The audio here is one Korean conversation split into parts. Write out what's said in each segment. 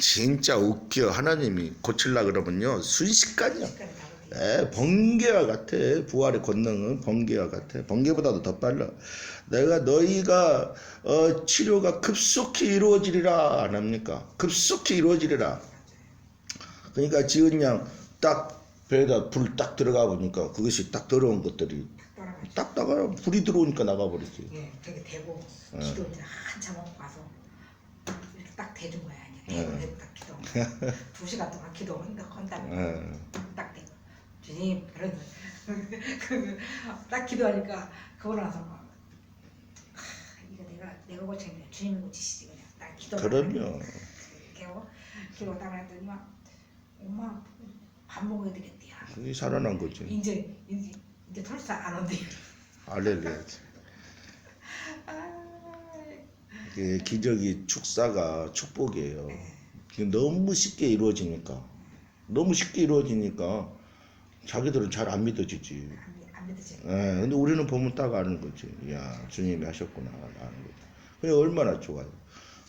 진짜 웃겨. 하나님이 고칠라 그러면요. 다르대. 에, 번개와 같아. 부활의 권능은 번개와 같아. 번개보다도 더 빨라. 내가 너희가 어, 치료가 급속히 이루어지리라 안 합니까? 급속히 이루어지리라. 그러니까 지은 양딱 배에다 불 딱 들어가 보니까 그것이 딱 들어온 것들이. 딱 나가 불이 들어오니까 나가버리지. 예, 되게 대고 어. 기도 이제 한참 하고 와서 이렇게 딱 대준 거야. 딱 기도. 두 시간 동안 기도한다 한다고 예. 딱 대고 주님 그런 그딱 기도하니까 그거 나서 막 하, 이거 내가 내가 고치는 게 주님이 고치시지 그냥 딱 기도. 그럼요. 기도 기도 딱 했더니 막 엄마 밥 먹어야 되겠대요. 그게 살아난 거지. 이제 이제 이제 털사 안 온대. 알렐루야. 아, 이게 기적이 축사가 축복이에요. 네. 너무 쉽게 이루어지니까 너무 쉽게 이루어지니까 자기들은 잘 안 믿어지지. 안, 믿- 안 믿어져. 예, 근데 우리는 보면 딱 아는 거지. 야, 주님이 하셨구나 아는 거지. 그게 얼마나 좋아요.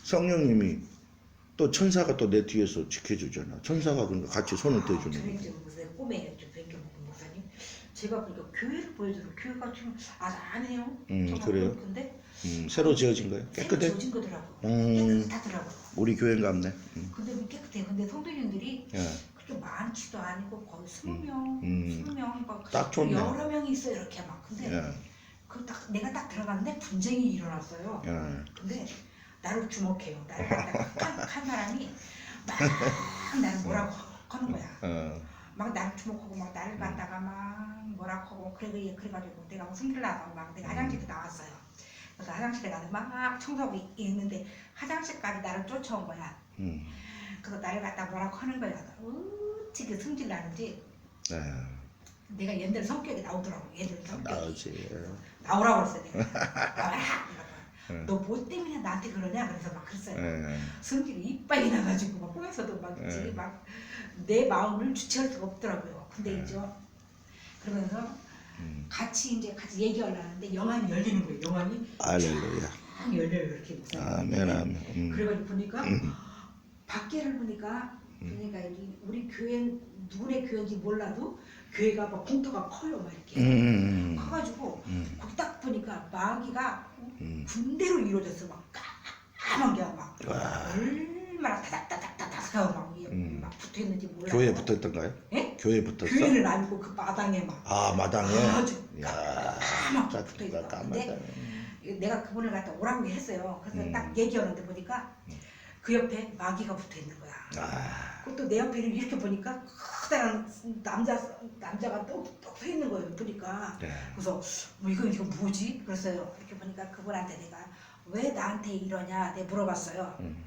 성령님이 또 천사가 또 내 뒤에서 지켜주잖아. 천사가 그러니까 같이 손을 떼주는 이제 거지. 꿈에 제가 보니까 교회를 보여줘도 교회가 지금 아주 안 해요. 음, 그래요? 근데 음, 새로 지어진 거예요? 새로 깨끗해? 지어진 거더라고. 음. 깨끗하더라고. 우리 교회인가 없네. 음. 근데 뭐 깨끗해. 근데 성도님들이 예. 그렇게 많지도 아니고 거의 스무 명, 음. 스무 명, 막딱 좋네. 여러 명이 있어 요 이렇게 막. 근데 예. 그딱 내가 딱 들어갔는데 분쟁이 일어났어요. 예. 근데 나를 주목해요. 나를 갖다가 한, 한 사람이 막 나를 뭐라고 하는 거야. 어. 막 나를 주목하고 막 나를 갖다가 막 뭐라고 하고 그래 그래 그래가지고 내가 뭐 승질 나서 막 내가 화장실에 나왔어요. 그래서 화장실에 가서 막 청소하고 있- 있는데 화장실까지 나를 쫓아온 거야. 음. 그래서 나를 갖다 뭐라고 하는 거야. 어찌게 승질 나는지 예. 내가 옛날 성격이 나오더라고. 옛날 성격이 나오지. 예. 나오라고 그랬어 내가. 나와라. 응. 너뭐 때문에 나한테 그러냐? 그래서 막 그랬어요. 예. 성질이 이빨이 나가지고 막 꿈에서도 막 예. 지금 막내 마음을 주체할 수가 없더라고요. 근데 예. 이제 그러면서 음. 같이 이제 같이 얘기하려는데 영안이 열리는 거예요. 영안이 할렐루야. 딱 열려요 이렇게 목사님. 아멘 아멘. 음. 그래가지고 보니까 음. 밖에를 보니까 그러니까 이 우리 교회 누구네 교회인지 몰라도 교회가 막 공터가 커요 막 이렇게 음. 커가지고 음. 거기 딱 보니까 마귀가 음. 군대로 이루어졌어 막 까만 게막 와. 얼마나 다닥다닥다닥하고 막, 이게 음. 막 붙어있는지 몰라 교회에 붙었던가요? 예? 교회에 붙었어? 교회는 아니고 그 마당에 막 아 마당에. 아주 야. 까맣게 짜- 붙어 있어 까마다. 근데 내가 그분을 갖다 오라고 했어요 그래서 음. 딱 얘기하는데 보니까 그 옆에 마귀가 붙어 있는 거야 아. 그것도 내 옆에는 이렇게 보니까 커다란 남자 남자가 똑똑 서 있는 거예요 보니까 네. 그래서 뭐 이거 이거 뭐지? 그랬어요. 이렇게 보니까 그분한테 내가 왜 나한테 이러냐 내가 물어봤어요. 음.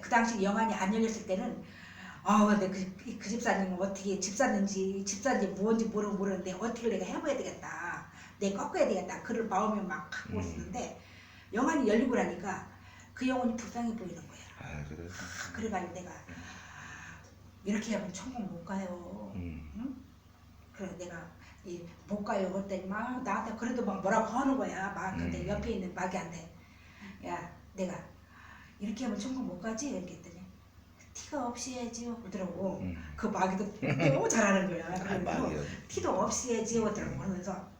그 당시 영안이 안 열렸을 때는 아 근데 그, 그 집사님은 어떻게 집사인지 집사인지 뭔지 모르고 모르는데 어떻게 내가 해봐야 되겠다. 내가 꺾어야 되겠다. 그런 마음이 막 하고 음. 있었는데 영안이 열리고 나니까 그 영혼이 불쌍해 보이는 거야. 아 그래. 아, 그래가지고 내가 이렇게 하면 천국 못 가요. 음. 그래 내가 이 못 가요 그랬더니 막 나한테 그래도 막 뭐라고 하는 거야 막 근데 음. 옆에 있는 마귀한테 야 내가 이렇게 하면 천국 못 가지 이렇게 했더니 티가 없이 해야지 그러더라고 음. 그 마귀도 너무 잘하는 거야 아 그래서 마귀. 티도 없이 해야지 그러더라고 그러면서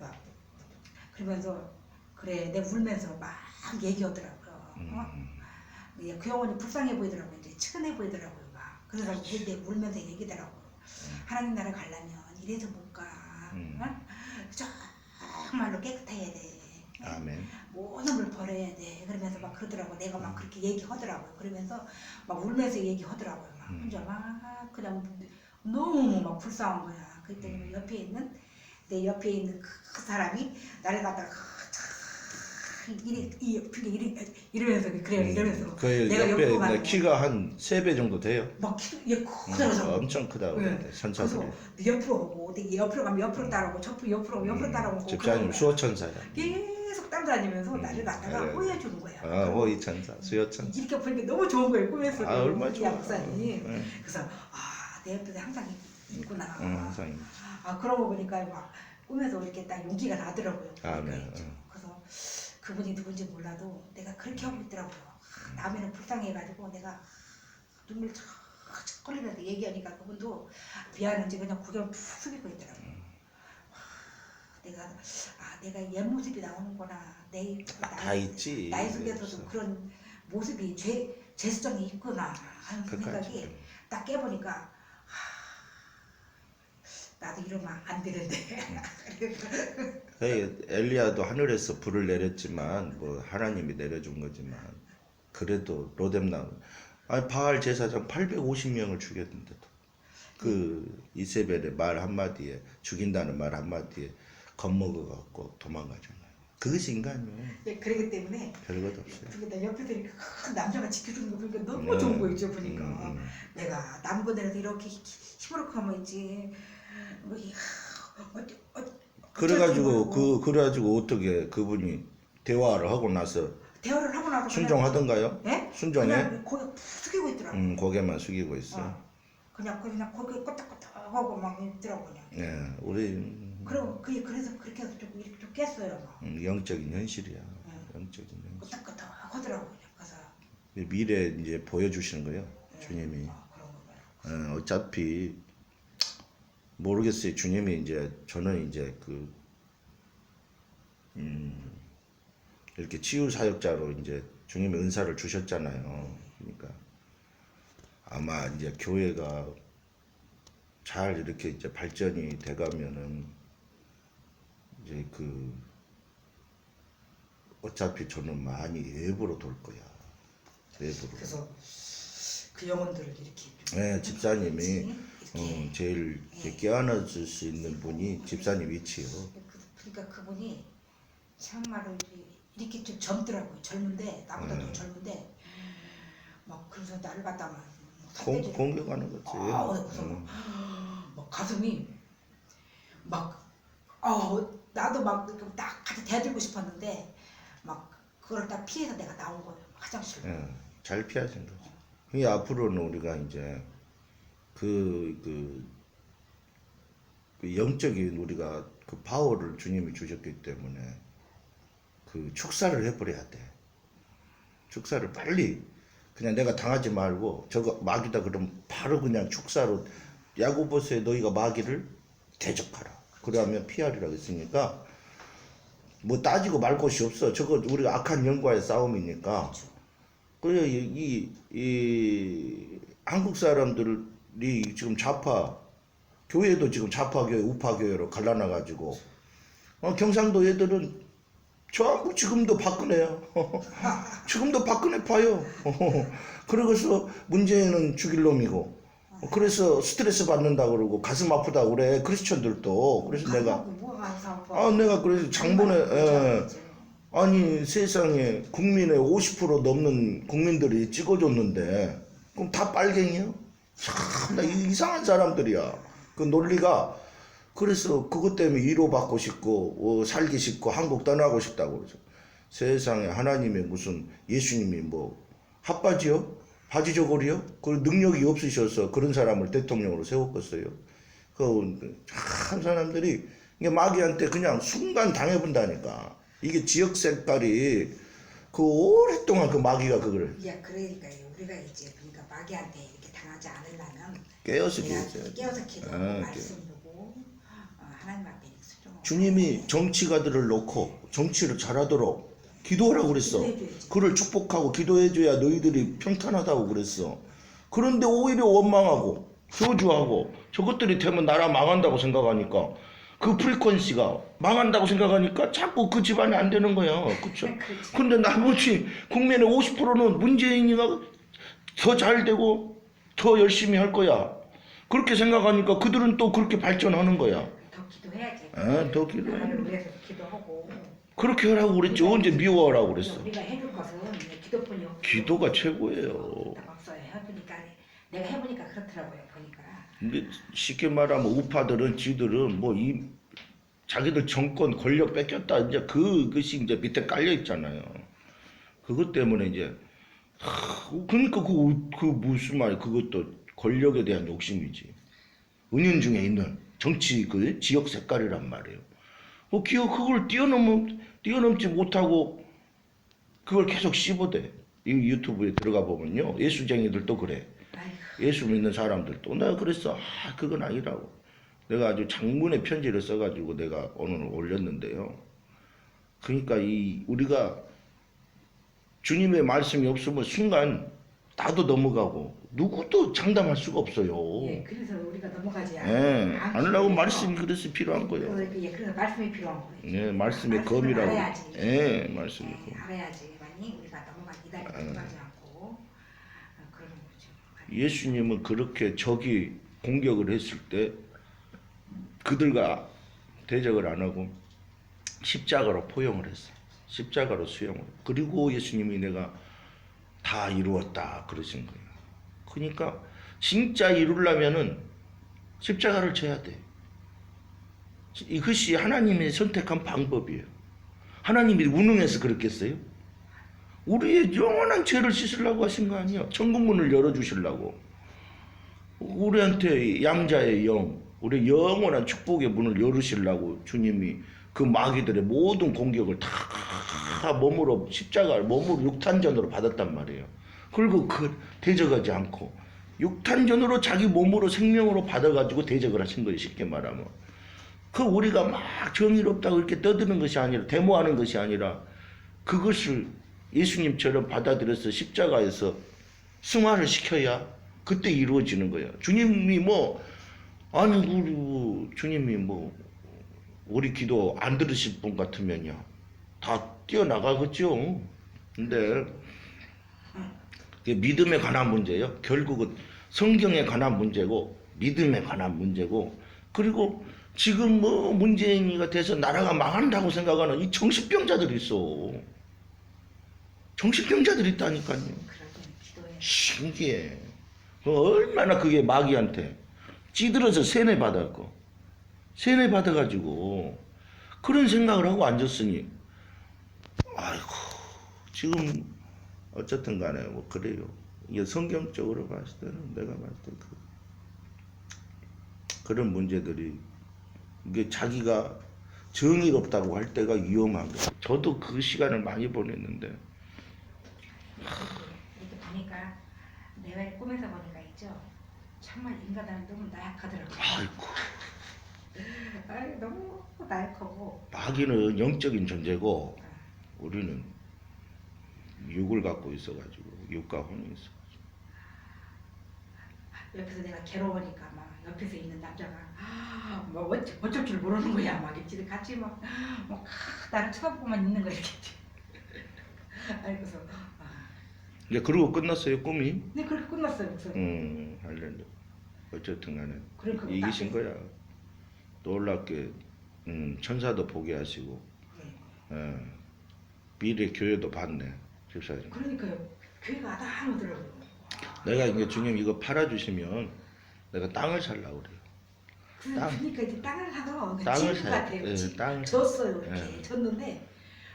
막 그러면서 그래 내가 울면서 막 얘기하더라고요 어? 음. 예, 그 영혼이 불쌍해 보이더라고요. 이제 측은해 보이더라고요. 막. 그래서 그때 울면서 얘기더라고요. 하나님 나라 가려면 이래서 못 가. 음. 어? 정말로 깨끗해야 돼. 아멘. 걸 버려야 돼. 그러면서 막 그러더라고. 내가 막 그렇게 얘기하더라고요. 그러면서 막 울면서 얘기하더라고요. 막 음. 혼자 막 그냥 너무 막 불쌍한 거야. 그랬더니 옆에 있는 내 옆에 있는 그 사람이 나를 갖다가 이리 이 이리 이러면서 그래 이러면서 그 내가 옆에 옆으로 있는 키가 한 세 배 정도 돼요. 막 키, 얘 음, 엄청 크다고 네. 그러는데 천사들이. 그래서 내 옆으로 오고 내 옆으로 가면 옆으로 따라오고 저프 옆으로 오면 옆으로 따라오고 음, 집사님 그러는 거야. 수호천사야. 계속 따라다니면서 음, 나를 갖다가 그래. 호의해 주는 거야. 아 호의천사, 수호천사. 이렇게 보니까 너무 좋은 거예요 꿈에서 아 얼마 좋아. 목사님. 응, 그래서 아내 옆에 항상 있구나. 응, 항상. 아 그런 거 보니까 막 꿈에서 이렇게 딱 용기가 나더라고요. 아멘. 그러니까 응. 그래서 그분이 누군지 몰라도 내가 그렇게 하고 있더라고요. 남해는 불쌍해가지고 내가 눈물 척 흘리면서 얘기하니까 그분도 미안한지 그냥 고개를 푹 숙이고 있더라고요. 내가 아 내가 옛 모습이 나오는구나 내다 있지. 나이 속에서도. 그런 모습이 죄 죄수정이 있구나 하는. 생각이 딱 깨보니까 하, 나도 이러면 안 되는데 그 엘리야도 하늘에서 불을 내렸지만 뭐 하나님이 내려준 거지만 그래도 로뎀나 아니 바알 제사장 850명을 죽였는데도 그 이세벨의 말 한마디에 죽인다는 말 한마디에 겁먹어 갖고 도망가잖아요. 그것이 인간이에요. 네, 그러기 때문에 별것 없어요. 내 옆에서 이렇게 큰 남자가 지켜주는 거 보니까 너무 네. 좋은 거있죠 보니까 음, 음. 내가 남고대에서 이렇게 시무룩 하면 있지 뭐 이- 어디 어디 그래가지고 그 그래가지고 어떻게 그분이 대화를 하고 나서 대화를 하고 나서 순종하던가요? 예? 순종해? 그냥 고개 푹 숙이고 있더라고 음 고개만 숙이고 있어. 어. 그냥 그냥 고개 끄덕끄덕하고 막 있더라고 그냥 예, 우리 음, 그리고 그게 그래서 그렇게 해서 좀 이렇게 좀 깼어요 막 음, 영적인 현실이야. 네. 영적인 현실. 끄덕끄덕하더라고 그냥 그래서 미래 이제 보여주시는 거예요. 예. 주님이. 아, 그런 거 봐요. 어, 어차피 모르겠어요. 주님이 이제 저는 이제 그 음, 이렇게 치유 사역자로 이제 주님의 은사를 주셨잖아요. 그러니까 아마 이제 교회가 잘 이렇게 이제 발전이 돼가면은 이제 그 어차피 저는 많이 외부로 돌 거야. 외부로. 그래서 그 영혼들을 이렇게 좀 네, 집사님이 어, 제일 이렇게 깨어나 줄 수 있는 분이 집사님 위치요. 그- 그러니까 그분이 참말로 이렇게- 좀 젊더라고요. 젊은데 나보다 네. 더 젊은데 막 그래서 나를 갖다 막 공, 삿대질을- 공격하는 거지. 아, 그래서 음. 막 가슴이 막 어, 나도 막딱 같이 대들고 싶었는데 막 그걸 딱 피해서 내가 나온 거예요. 화장실로. 예, 잘 피하신 거죠. 이 앞으로는 우리가 이제 그, 그, 그 영적인 우리가 그 파워를 주님이 주셨기 때문에 그 축사를 해버려야 돼. 축사를 빨리 그냥 내가 당하지 말고 저거 마귀다 그러면 바로 그냥 축사로 야고보서에 너희가 마귀를 대적하라. 그러면 피하리라 했으니까 뭐 따지고 말 것이 없어. 저거 우리가 악한 영과의 싸움이니까. 그렇죠. 그래 이, 이, 이 한국 사람들 이 지금 좌파 교회도 지금 좌파 교회 우파 교회로 갈라놔 가지고 어, 경상도 애들은 전부 지금도 박근혜야. 지금도 박근혜 파요. 그러고서 문재인은 죽일 놈이고 그래서 스트레스 받는다 그러고 가슴 아프다 그래. 크리스천들도. 그래서 내가 뭐가 이상하고 아 내가 그래서 장본에 예. 아니 세상에 국민의 50% 넘는 국민들이 찍어줬는데 그럼 다 빨갱이야? 참 나 이상한 사람들이야. 그 논리가 그래서 그것 때문에 위로받고 싶고 어, 살기 싶고 한국 떠나고 싶다고 그러죠. 세상에 하나님의 무슨 예수님이 뭐 핫바지요? 바지 저고리요? 그 능력이 없으셔서 그런 사람을 대통령으로 세웠겠어요. 그 참 사람들이 이게 마귀한테 그냥 순간 당해본다니까. 이게 지역 색깔이 그 오랫동안 그 마귀가 그거를 야 그러니까요. 우리가 이제 그러니까 마귀한테 당하지 않으려면 깨어서 계세요. 깨어서 기도하고 아, 말씀 보고 어, 하나님 앞에 수종하고 주님이 정치가들을 놓고 정치를 잘하도록 기도하라고 그랬어. 기도해줘야지. 그를 축복하고 기도해줘야 너희들이 평탄하다고 그랬어. 그런데 오히려 원망하고 저주하고 저것들이 되면 나라 망한다고 생각하니까 그 프리퀀시가 망한다고 생각하니까 자꾸 그 집안이 안 되는 거야. 그쵸? 그렇지. 근데 나머지 국민의 50%는 문재인이가 더 잘 되고 더 열심히 할 거야. 그렇게 생각하니까 그들은 또 그렇게 발전하는 거야. 더 기도해야지. 아, 더 기도해. 나라를 위해서 기도하고 그렇게 하라고 그랬지. 언제 미워하라고 그랬어. 우리가 해줄 것은 기도뿐이 없고 기도가 최고예요. 해보니까 내가 해보니까 그렇더라고요. 보니까 근데 쉽게 말하면 우파들은 지들은 뭐 이 자기들 정권 권력 뺏겼다 이제 그것이 이제 밑에 깔려 있잖아요. 그것 때문에 이제 하, 그러니까 그, 그 무슨 말 그것도 권력에 대한 욕심이지. 은연중에 있는 정치 그 지역 색깔이란 말이에요. 어, 기어 그걸 뛰어넘 뛰어넘지 못하고 그걸 계속 씹어대. 이 유튜브에 들어가 보면요. 예수쟁이들도 그래. 예수 믿는 사람들도 내가 그랬어. 아, 그건 아니라고. 내가 아주 장문의 편지를 써가지고 내가 오늘 올렸는데요. 그러니까 이 우리가 주님의 말씀이 없으면 순간 나도 넘어가고 누구도 장담할 수가 없어요. 예, 그래서 우리가 넘어가지 예, 않- 하느라고 않기 말씀이 그래서 필요한 거예요. 그래서, 예, 그래서 말씀이 필요한 거예요. 예, 말씀의 검이라고. 알아야지. 예, 말씀의 예, 검. 알아야지만이 우리가 넘어가 이달에 넘어가지 않고 어, 그런 거죠. 예수님은 그렇게 적이 공격을 했을 때 그들과 대적을 안 하고 십자가로 포용을 했어. 십자가로 수용을. 그리고 예수님이 내가 다 이루었다 그러신 거예요. 그러니까 진짜 이루려면은 십자가를 져야 돼. 이것이 하나님이 선택한 방법이에요. 하나님이 무능해서 그렇겠어요? 우리의 영원한 죄를 씻으려고 하신 거 아니야. 천국문을 열어주시려고. 우리한테 양자의 영, 우리 영원한 축복의 문을 열으시려고 주님이 그 마귀들의 모든 공격을 다 몸으로 십자가 몸으로 육탄전으로 받았단 말이에요. 그리고 그 대적하지 않고 육탄전으로 자기 몸으로 생명으로 받아가지고 대적을 하신 거예요. 쉽게 말하면. 그 우리가 막 정의롭다고 이렇게 떠드는 것이 아니라 데모하는 것이 아니라 그것을 예수님처럼 받아들여서 십자가에서 승화를 시켜야 그때 이루어지는 거예요. 주님이 뭐 아니 우리 뭐 주님이 뭐 우리 기도 안 들으실 분 같으면요 다 뛰어나가겠죠. 근데 믿음에 관한 문제예요. 결국은 성경에 관한 문제고 믿음에 관한 문제고 그리고 지금 뭐 문재인이가 돼서 나라가 망한다고 생각하는 이 정신병자들이 있어. 정신병자들이 있다니까요. 신기해. 그 얼마나 그게 마귀한테 찌들어서 세뇌 받았고 세뇌 받아가지고 그런 생각을 하고 앉았으니 아이고 지금 어쨌든 간에 뭐 그래요. 이게 성경적으로 봤을 때는 내가 봤을 때 그, 그런 문제들이 이게 자기가 정의롭다고 할 때가 위험한 거예요. 저도 그 시간을 많이 보냈는데 이렇게 보니까 내가 꿈에서 보니까 있죠. 정말 인간은 너무 나약하더라고요. 아이고 아이, 너무 나약하고 마귀는 영적인 존재고 우리는 육을 갖고 있어가지고 육과 혼이 있어. 옆에서 내가 괴로우니까 막 옆에서 있는 남자가 아, 뭐 어쩔, 어쩔 줄 모르는 거야 막 이렇게 같이 막, 막 나를 쳐다보고만 있는 거야 이렇게 알고서 아, 이제 그러고 끝났어요 꿈이. 근데 그렇게 끝났어요 그래서 음 할렐루. 어쨌든 간에 그러니까 이기신 딱- 거야. 놀랍게 음, 천사도 보게 하시고 예. 예, 미래 교회도 봤네 집사님. 그러니까요 교회가 아담 오더라고요 내가 이게 주님 이거 팔아주시면 내가 땅을 살라고 그래요. 그, 땅. 그러니까 이제 땅을 그 땅을 집 사- 같아요 예, 집. 땅을 줬어요 이렇게 예. 줬는데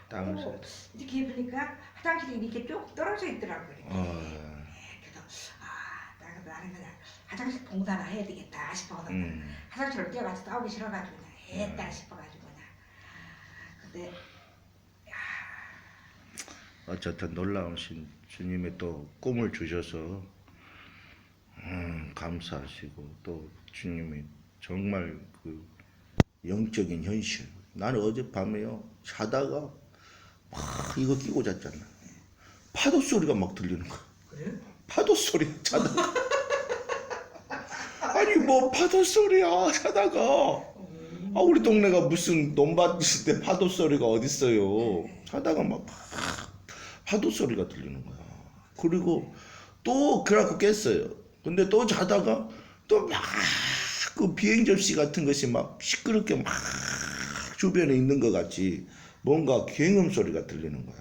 땅을 어, 사. 이렇게 보니까 화장실이 이렇게 쭉 떨어져 있더라고요 이렇게. 어, 그래서 아 나는 나는 그냥 화장실 봉사나 해야 되겠다 싶어서 음, 화장실을 뛰어가서 싸우기 싫어가지고 그냥 했다 싶어가지고 그냥 근데 어쨌든 놀라우신 주님의 또 꿈을 주셔서 음, 감사하시고 또 주님이 정말 그 영적인 현실. 나는 어젯밤에요 자다가 막 이거 끼고 잤잖아. 파도 소리가 막 들리는 거야. 그래? 파도 소리 자다가 아니 뭐 파도 소리야 자다가. 아 우리 동네가 무슨 논밭 있을 때 파도 소리가 어딨어요. 자다가 막 파도 소리가 들리는 거야. 그리고 또 그래갖고 깼어요. 근데 또 자다가 또 막 그 비행 접시 같은 것이 막 시끄럽게 막 주변에 있는 것 같이 뭔가 굉음 소리가 들리는 거야.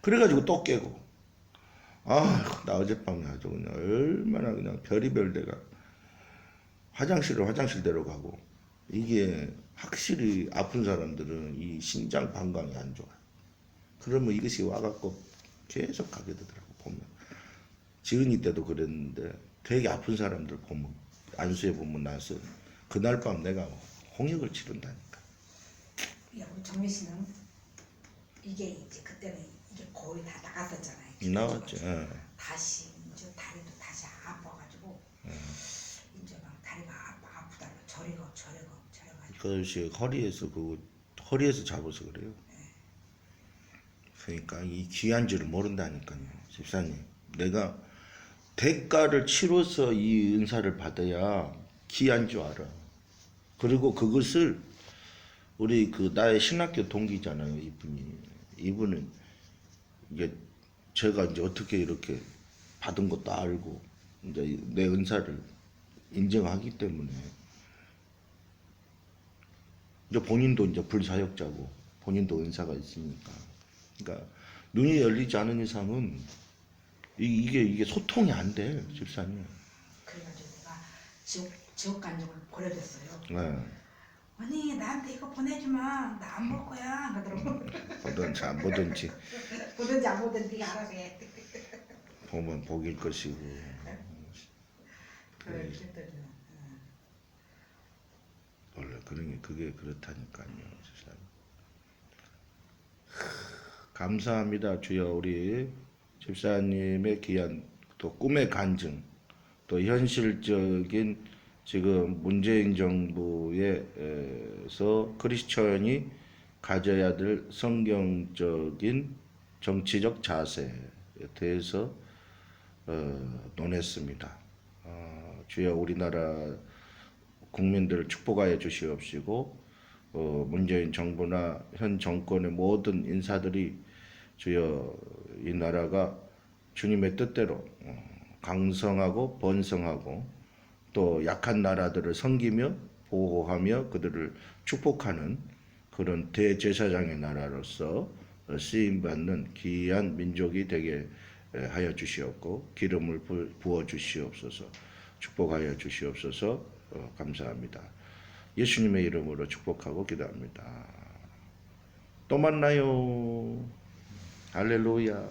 그래가지고 또 깨고. 아, 나 어젯밤에 아주 그냥 얼마나 그냥 별의별 데가 화장실을 화장실대로 가고 이게 확실히 아픈 사람들은 이 신장 방광이 안 좋아. 그러면 이것이 와갖고 계속 가게 되더라고 보면. 지은이 때도 그랬는데 되게 아픈 사람들 보면 안수해 보면 나서 그날 밤 내가 홍역을 치른다니까. 야, 우리 정미 씨는 이게 이제 그때는 이제 거의 다 나갔었잖아요. 나왔죠. 예. 다시 이제 다리도 다시 아파가지고 이 그것이 허리에서 그 허리에서 잡아서 그래요. 그러니까 이 귀한 줄을 모른다니까요, 집사님. 내가 대가를 치러서 이 은사를 받아야 귀한 줄 알아. 그리고 그것을 우리 그 나의 신학교 동기잖아요, 이분이. 이분은 이게 제가 이제 어떻게 이렇게 받은 것도 알고 이제 내 은사를 인정하기 때문에 이제 본인도 이제 불사역자고 본인도 은사가 있으니까 그러니까 눈이 열리지 않은 이상은 이, 이게 이게 소통이 안 돼 집사님. 그래가지고 내가 지옥 지옥 간 적을 보내줬어요. 네. 언니 나한테 이거 보내주면 나안 볼 거야 그러더라고. 보든지 안 보든지 보든지 안 보든지 네가 알아서 해. 보면 복일 것이고 그래 그랬더니 원래 그런 게 그게 그렇다니까요 집사님. 감사합니다 주여 우리 집사님의 귀한 또 꿈의 간증 또 현실적인 지금 문재인 정부에서 크리스천이 가져야 될 성경적인 정치적 자세에 대해서 어, 논했습니다. 어, 주여 우리나라 국민들을 축복하여 주시옵시고 어, 문재인 정부나 현 정권의 모든 인사들이 주여 이 나라가 주님의 뜻대로 어, 강성하고 번성하고 또 약한 나라들을 섬기며 보호하며 그들을 축복하는 그런 대제사장의 나라로서 어, 쓰임 받는 귀한 민족이 되게 에, 하여 주시옵고 기름을 부- 부어 주시옵소서 축복하여 주시옵소서. 어, 감사합니다. 예수님의 이름으로 축복하고 기도합니다. 또 만나요. 할렐루야.